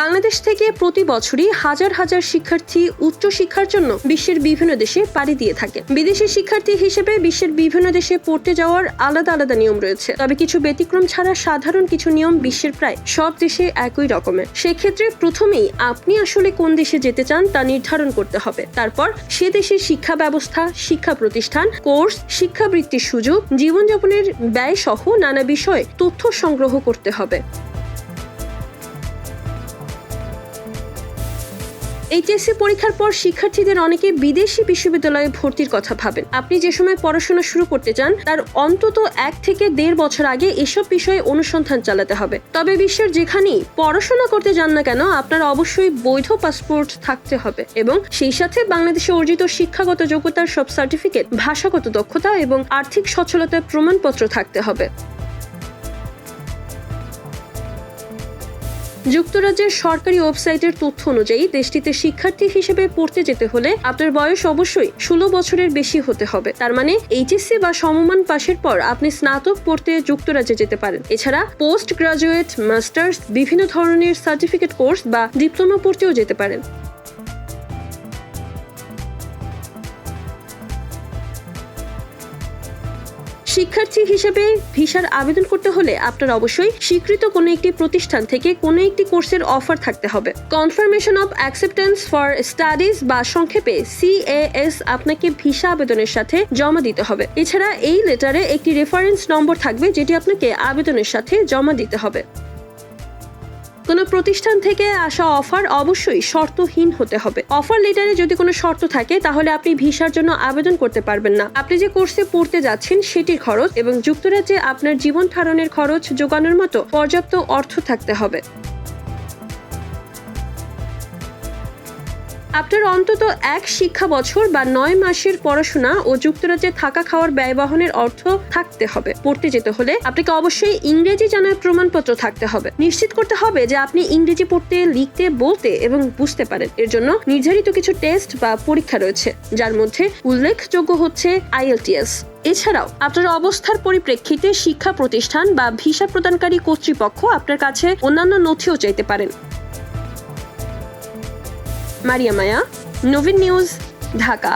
বাংলাদেশ থেকে প্রতি বছরই হাজার হাজার শিক্ষার্থী উচ্চ শিক্ষার জন্য বিশ্বের বিভিন্ন দেশে পাড়ি দিয়ে থাকে। বিদেশি শিক্ষার্থী হিসেবে বিশ্বের বিভিন্ন দেশে পড়তে যাওয়ার আলাদা আলাদা নিয়ম রয়েছে। তবে কিছু ব্যতিক্রম ছাড়া সাধারণ কিছু নিয়ম বিশ্বের প্রায় সব দেশে একই রকমের। সেক্ষেত্রে প্রথমেই আপনি আসলে কোন দেশে যেতে চান তা নির্ধারণ করতে হবে। তারপর সে দেশের শিক্ষা ব্যবস্থা, শিক্ষা প্রতিষ্ঠান, কোর্স, শিক্ষাবৃত্তির সুযোগ, জীবনযাপনের ব্যয় সহ নানা বিষয়ে তথ্য সংগ্রহ করতে হবে। এইচএসসি পরীক্ষার পর শিক্ষার্থীদের অনেকে বিদেশি বিশ্ববিদ্যালয়ে ভর্তির কথা ভাবেন। আপনি যে সময় পড়াশোনা শুরু করতে চান, তার অন্তত এক থেকে দেড় বছর আগে এসব বিষয়ে অনুসন্ধান চালাতে হবে। তবে বিশ্বের যেখানেই পড়াশোনা করতে যান না কেন, আপনার অবশ্যই বৈধ পাসপোর্ট থাকতে হবে এবং সেই সাথে বাংলাদেশে অর্জিত শিক্ষাগত যোগ্যতার সব সার্টিফিকেট, ভাষাগত দক্ষতা এবং আর্থিক সচ্ছলতার প্রমাণপত্র থাকতে হবে। যুক্তরাজ্যের সরকারি ওয়েবসাইটের তথ্য অনুযায়ী দেশটিতে শিক্ষার্থী হিসেবে পড়তে যেতে হলে আপনার বয়স অবশ্যই ষোলো বছরের বেশি হতে হবে। তার মানে এইচএসসি বা সমমান পাশের পর আপনি স্নাতক পড়তে যুক্তরাজ্যে যেতে পারেন। এছাড়া পোস্ট গ্রাজুয়েট, মাস্টার্স, বিভিন্ন ধরনের সার্টিফিকেট কোর্স বা ডিপ্লোমা পড়তেও যেতে পারেন। শিক্ষার্থী হিসেবে ভিসার আবেদন করতে হলে আপনার অবশ্যই স্বীকৃত কোনো একটি প্রতিষ্ঠান থেকে কোনো একটি কোর্সের অফার থাকতে হবে। Confirmation of acceptance for studies বা সংক্ষেপে সিএএস আপনাকে ভিসা আবেদনের সাথে জমা দিতে হবে। এছাড়া এই লেটারে একটি রেফারেন্স নম্বর থাকবে যেটি আপনাকে আবেদনের সাথে জমা দিতে হবে। কোনো প্রতিষ্ঠান থেকে আসা অফার অবশ্যই শর্তহীন হতে হবে। অফার লেটারে যদি কোনো শর্ত থাকে, তাহলে আপনি ভিসার জন্য আবেদন করতে পারবেন না। আপনি যে কোর্সে পড়তে যাচ্ছেন, সেটির খরচ এবং যুক্তরাজ্যে আপনার জীবন ধারণের খরচ যোগানোর মতো পর্যাপ্ত অর্থ থাকতে হবে। আপনার অন্তত এক শিক্ষা বছর বা নয় মাসের পড়াশোনা ও যুক্তরাজ্যে থাকা খাওয়ার ব্যয় বহনের অর্থ থাকতে হবে। পড়তে যেতে হলে আপনাকে অবশ্যই ইংরেজি জানার প্রমাণপত্র থাকতে হবে। নিশ্চিত করতে হবে যে আপনি ইংরেজি পড়তে, লিখতে, বলতে এবং বুঝতে পারেন। এর জন্য নির্ধারিত কিছু টেস্ট বা পরীক্ষা রয়েছে, যার মধ্যে উল্লেখযোগ্য হচ্ছে আইএলটিএস। এছাড়াও আপনার অবস্থার পরিপ্রেক্ষিতে শিক্ষা প্রতিষ্ঠান বা ভিসা প্রদানকারী কর্তৃপক্ষ আপনার কাছে অন্যান্য নথিও চাইতে পারেন। মারিয়া মায়া নভিন নিউজ ঢাকা